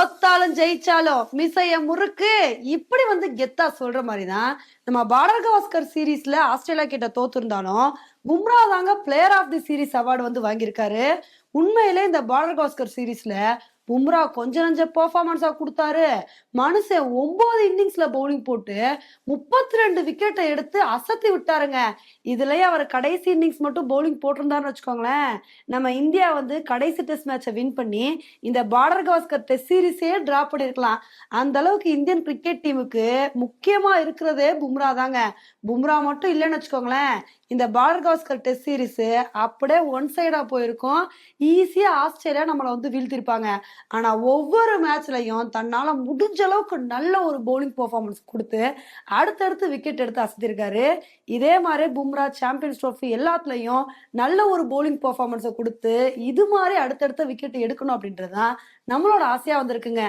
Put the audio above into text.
தோத்தாலும் ஜெயிச்சாலும் மிசைய முறுக்கு. இப்படி வந்து கெத்தா சொல்ற மாதிரி தான் நம்ம பார்டர் கவாஸ்கர் சீரீஸ்ல ஆஸ்திரேலியா கிட்ட தோத்துருந்தாலும் பும்ரா தாங்க player of the series award வந்து வாங்கியிருக்காரு. உண்மையிலே இந்த பார்டர் கவாஸ்கர் சீரீஸ்ல பும்ரா கொஞ்ச நஞ்ச பெர்ஃபார்மன்ஸா கொடுத்தாரு. மனுஷன் ஒன்பது இன்னிங்ஸ்ல பவுலிங் போட்டு முப்பத்தி ரெண்டு விக்கெட்டை எடுத்து அசத்தி விட்டாருங்க. இதுலயே அவர் கடைசி இன்னிங்ஸ் மட்டும் பவுலிங் போட்டிருந்தாருன்னு வச்சுக்கோங்களேன். நம்ம இந்தியா வந்து கடைசி டெஸ்ட் மேட்சை வின் பண்ணி இந்த பார்டர் கவாஸ்கர் டெஸ்ட் சீரிஸே ட்ரா பண்ணிருக்கலாம். அந்த அளவுக்கு இந்தியன் கிரிக்கெட் டீமுக்கு முக்கியமா இருக்கிறதே பும்ரா தாங்க. பும்ரா மட்டும் இல்லைன்னு வச்சுக்கோங்களேன். இந்த பார்டர் கவாஸ்கர் டெஸ்ட் சீரிஸ் அப்படியே ஒன் சைடா போயிருக்கும். ஈஸியா ஆஸ்திரேலியா நம்மளை வந்து வீழ்த்திருப்பாங்க. ஆனால் ஒவ்வொரு மேட்ச்லையும் தன்னால் முடிஞ்ச அளவுக்கு நல்ல ஒரு பவுலிங் பர்ஃபார்மன்ஸ் கொடுத்து அடுத்தடுத்து விக்கெட் எடுத்து அசத்திருக்காரு. இதே மாதிரி பும்ரா சாம்பியன்ஸ் ட்ரோஃபி எல்லாத்துலேயும் நல்ல ஒரு பவுலிங் பர்ஃபார்மன்ஸை கொடுத்து இது மாதிரி அடுத்தடுத்த விக்கெட் எடுக்கணும் அப்படின்றது தான் நம்மளோட ஆசையாக வந்திருக்குங்க.